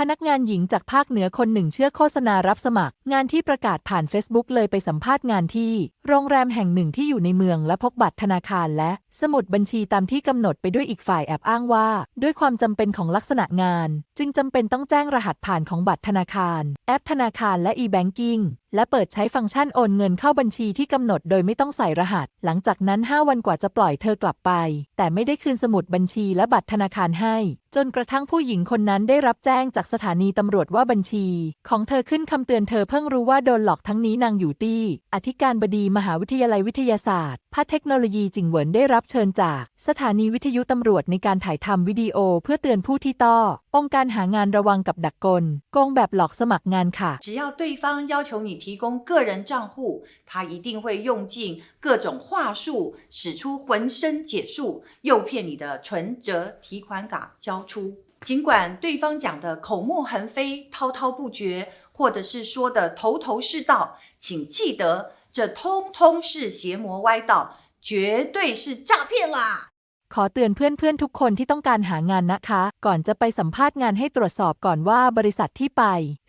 พนักงานหญิงจากภาคเหนือคนหนึ่งเชื่อโฆษณารับสมัคร งานที่ประกาศผ่าน Facebook เลยไปสัมภาษณ์งานที่ โรงแรมแห่งหนึ่งที่อยู่ในเมืองและพกบัตรธนาคารและ สมุดบัญชีตามที่กำหนดไปด้วยอีกฝ่ายแอบอ้างว่า ด้วยความจำเป็นของลักษณะงาน จึงจำเป็นต้องแจ้งรหัสผ่านของบัตรธนาคาร แอปธนาคารและ e-banking และเปิดใช้ฟังก์ชันโอนเงินเข้าบัญชีที่กำหนดโดยไม่ต้องใส่รหัส หลังจากนั้น 5 วันกว่าจะปล่อยเธอกลับไป แต่ไม่ได้คืนสมุดบัญชีและบัตรธนาคารให้ จนกระทั่งผู้หญิงคนนั้นได้รับแจ้งจากสถานีตำรวจว่าบัญชี ของเธอขึ้นคำเตือนเธอเพิ่งรู้ว่าโดนหลอกทั้งนี้นางอยู่ตี้ อธิการบดีมหาวิทยาลัยวิทยาศาสตร์ภาคเทคโนโลยีจิงเหวินได้รับเชิญจาก สถานีวิทยุตำรวจในการถ่ายทำวิดีโอเพื่อเตือนผู้ที่ต้อองค์การหางานระวังกับดักกลโกงแบบหลอกสมัครงานค่ะ 只要对方要求 提供个人账户，他一定会用尽各种话术，使出浑身解数，诱骗你的存折提款卡交出。尽管对方讲的口沫横飞、滔滔不绝，或者是说的头头是道，请记得，这通通是邪魔歪道，绝对是诈骗啦！ ขอเตือนเพื่อนๆทุกคนที่ต้องการหางานนะคะ ก่อนจะไปสัมภาษณ์งานให้ตรวจสอบก่อนว่าบริษัทที่ไป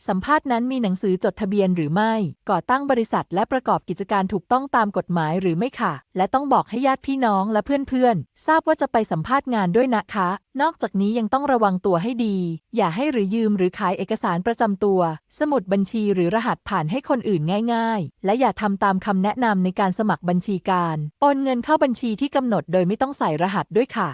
สัมภาษณ์นั้นมีหนังสือจดทะเบียนหรือไม่ ก่อตั้งบริษัทและประกอบกิจการถูกต้องตามกฎหมายหรือไม่ค่ะ และต้องบอกให้ญาติพี่น้องและเพื่อนๆทราบว่าจะไปสัมภาษณ์งานด้วยนะคะ นอกจากนี้ยังต้องระวังตัวให้ดี อย่าให้หรือยืมหรือขายเอกสารประจำตัว สมุดบัญชีหรือรหัสผ่านให้คนอื่นง่าย ๆ และอย่าทำตามคำแนะนำในการสมัครบัญชีการ โอนเงินเข้าบัญชีที่กำหนดโดยไม่ต้องใส่รหัสด้วยค่ะ